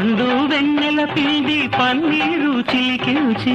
పండు వెన్నెల పిండి పన్నీరు చిలికించి.